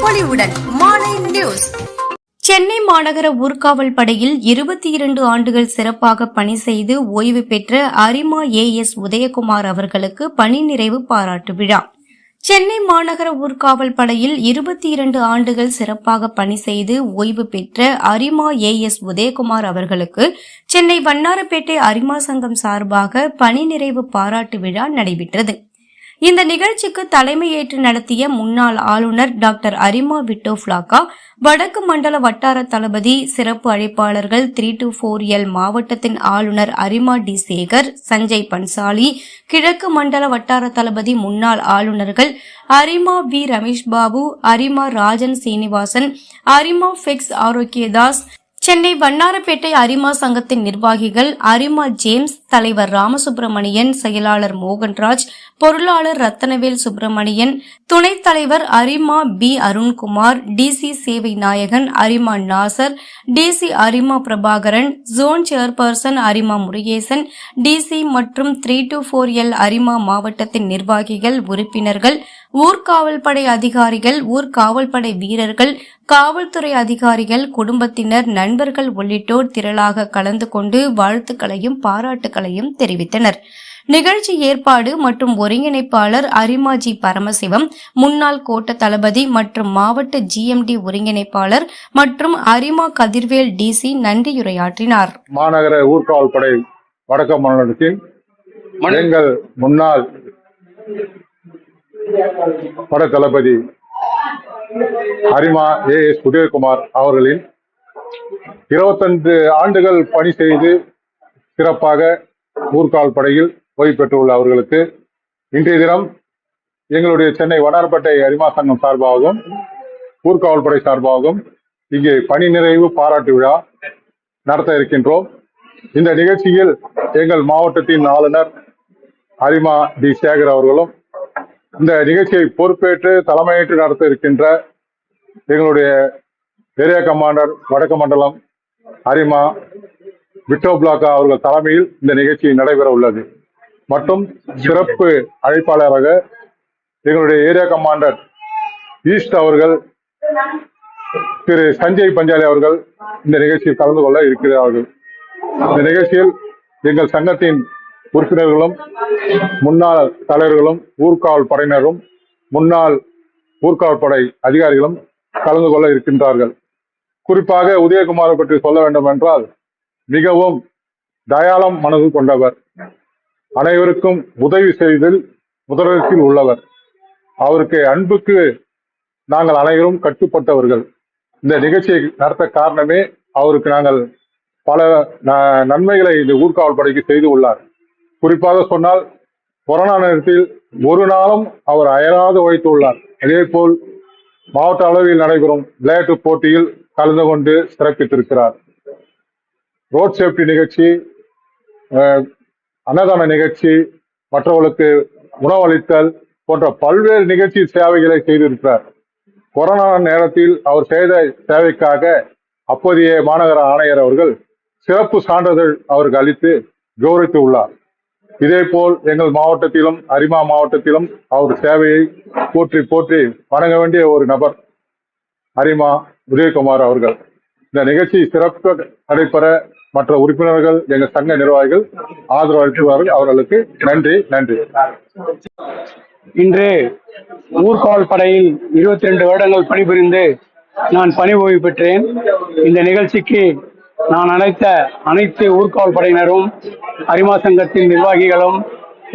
மாலை நியூஸ். சென்னை மாநகர ஊர்காவல் படையில் இருபத்தி இரண்டு ஆண்டுகள் சிறப்பாக பணி செய்து ஓய்வு பெற்ற அரிமா ஏ எஸ் உதயகுமார் அவர்களுக்கு பணி நிறைவு பாராட்டு விழா. சென்னை மாநகர ஊர்காவல் படையில் இருபத்தி இரண்டு ஆண்டுகள் சிறப்பாக பணி செய்து ஓய்வு பெற்ற அரிமா ஏ எஸ் உதயகுமார் அவர்களுக்கு சென்னை வண்ணாரப்பேட்டை அரிமா சங்கம் சார்பாக பணி நிறைவு பாராட்டு விழா நடைபெற்றது. இந்த நிகழ்ச்சிக்கு தலைமையேற்று நடத்திய முன்னாள் ஆளுநர் டாக்டர் அரிமா விட்டோ ஃபிளாக்கா வடக்கு மண்டல வட்டார தளபதி சிறப்பு அழைப்பாளர்கள் த்ரீ டு ஃபோர் எல் மாவட்டத்தின் ஆளுநர் அரிமா டி சேகர் சஞ்சய் பன்சாலி கிழக்கு மண்டல வட்டார தளபதி முன்னாள் ஆளுநர்கள் அரிமா we Ramesh Babu Arima Rajan Srinivasan Arima fax Arokiadas Chennai Vannarapettai அரிமா சங்கத்தின் நிர்வாகிகள் அரிமா ஜேம்ஸ் தலைவர் ராமசுப்பிரமணியன் செயலாளர் மோகன்ராஜ் பொருளாளர் ரத்தனவேல் சுப்பிரமணியன் துணைத் தலைவர் அரிமா பி. அருண்குமார் டிசி சேவை நாயகன் அரிமா நாசர் டிசி அரிமா பிரபாகரன் ஜோன் சேர்பர்சன் அரிமா முருகேசன் டிசி மற்றும் த்ரீ டு ஃபோர் எல் அரிமா மாவட்டத்தின் நிர்வாகிகள் உறுப்பினர்கள் ஊர்காவல்படை அதிகாரிகள் ஊர்காவல்படை வீரர்கள் காவல்துறை அதிகாரிகள் குடும்பத்தினர் நண்பர்கள் உள்ளிட்டோர் திரளாக கலந்து கொண்டு வாழ்த்துக்களையும் வாழ்த்துக்களையும் தெரிவித்தனர். நிகழ்ச்சி ஏற்பாடு மற்றும் ஒருங்கிணைப்பாளர் அரிமாஜி பரமசிவம் முன்னாள் கோட்ட தளபதி மற்றும் மாவட்ட ஜிஎம்டி ஒருங்கிணைப்பாளர் மற்றும் அரிமா கதிர்வேல் டிசி நன்றியுரையாற்றினார். மாநகர ஊர்காவல் படை வடக்கு மாநிலத்தின் எங்கள் முன்னாள் பட தளபதி ஹரிமா ஏ எஸ் உதயகுமார் அவர்களின் இருபத்தஞ்சு ஆண்டுகள் பணி செய்து சிறப்பாக ஊர்கால் படையில் ஓய்வு பெற்றுள்ள அவர்களுக்கு இன்றைய தினம் எங்களுடைய சென்னை வடார்பேட்டை அரிமா சங்கம் சார்பாகவும் ஊர்காவல்படை சார்பாகவும் இங்கே பணி நிறைவு பாராட்டு விழா நடத்த இருக்கின்றோம். இந்த நிகழ்ச்சியில் எங்கள் மாவட்டத்தின் ஆளுநர் அரிமா டி. சேகர் அவர்களும் இந்த நிகழ்ச்சியை பொறுப்பேற்று தலைமையேற்று நடத்த இருக்கின்ற எங்களுடைய ஏரியா கமாண்டர் வடக்கு மண்டலம் அரிமா விட்டோ பிளாக்கா அவர்கள் தலைமையில் இந்த நிகழ்ச்சி நடைபெற உள்ளது. மற்றும் சிறப்பு அழைப்பாளராக எங்களுடைய ஏரியா கமாண்டர் ஈஸ்ட் அவர்கள் திரு சஞ்சய் பஞ்சாலி அவர்கள் இந்த நிகழ்ச்சியில் கலந்து கொள்ள இருக்கிறார்கள். இந்த நிகழ்ச்சியில் எங்கள் சங்கத்தின் உறுப்பினர்களும் முன்னாள் தலைவர்களும் ஊர்காவல் படையினரும் முன்னாள் ஊர்காவல் படை அதிகாரிகளும் கலந்து கொள்ள இருக்கின்றார்கள். குறிப்பாக உதயகுமாரை பற்றி சொல்ல வேண்டும் என்றால் மிகவும் தயாளம் மனது கொண்டவர். அனைவருக்கும் உதவி செய்தில் முதலிடத்தில் உள்ளவர். அவருக்கு அன்புக்கு நாங்கள் அனைவரும் கட்டுப்பட்டவர்கள். இந்த நிகழ்ச்சியை நடத்த காரணமே அவருக்கு நாங்கள் பல ந- நன்மைகளை இந்த ஊர்காவல் படைக்கு செய்து உள்ளார். குறிப்பாக சொன்னால் கொரோனா நேரத்தில் ஒரு நாளும் அவர் அயராது உழைத்துள்ளார் அதே போல் மாவட்ட அளவில் நடைபெறும் விளையாட்டுப் போட்டியில் கலந்து கொண்டு சிறப்பித்திருக்கிறார். ரோட் சேஃப்டி நிகழ்ச்சி அஹ், அன்னதான நிகழ்ச்சி மற்றவர்களுக்கு உணவளித்தல் போன்ற பல்வேறு நிகழ்ச்சி சேவைகளை செய்திருக்கிறார். கொரோனா நேரத்தில் அவர் செய்த சேவைக்காக அப்போதைய மாநகர ஆணையர் அவர்கள் சிறப்பு சான்றிதழ் அவருக்கு அளித்து கௌரவித்து உள்ளார். இதே போல் எங்கள் மாவட்டத்திலும் அரிமா மாவட்டத்திலும் அவர் சேவையை போற்றி போற்றி வணங்க வேண்டிய ஒரு நபர் அரிமா உதயகுமார் அவர்கள். இந்த நிகழ்ச்சி சிறப்பு நடைபெற மற்ற உறுப்பினர்கள் எங்கள் சங்க நிர்வாகிகள் ஆதரவு அளித்துவார்கள். அவர்களுக்கு நன்றி நன்றி. இன்று ஊர்காவல் படையில் இருபத்தி ரெண்டு வருடங்கள் பணிபுரிந்து நான் பணி ஓய்வு பெற்றேன். இந்த நிகழ்ச்சிக்கு நான் அழைத்த அனைத்து ஊர்காவல் படையினரும் அரிமா சங்கத்தின் நிர்வாகிகளும்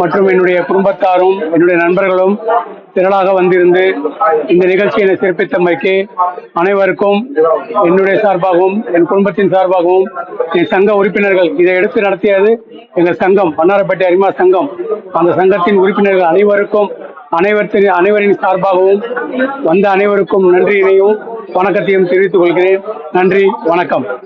மற்றும் என்னுடைய குடும்பத்தாரும் என்னுடைய நண்பர்களும் திரளாக வந்திருந்து இந்த நிகழ்ச்சியினை சிறப்பித்தமைக்கு அனைவருக்கும் என்னுடைய சார்பாகவும் என் குடும்பத்தின் சார்பாகவும் என் சங்க உறுப்பினர்கள் இதை எடுத்து நடத்தியது எங்கள் சங்கம் பன்னாரப்பேட்டை அரிமா சங்கம். அந்த சங்கத்தின் உறுப்பினர்கள் அனைவருக்கும் அனைவரின் அனைவரின் சார்பாகவும் வந்த அனைவருக்கும் நன்றியினையும் வணக்கத்தையும் தெரிவித்துக் கொள்கிறேன். நன்றி வணக்கம்.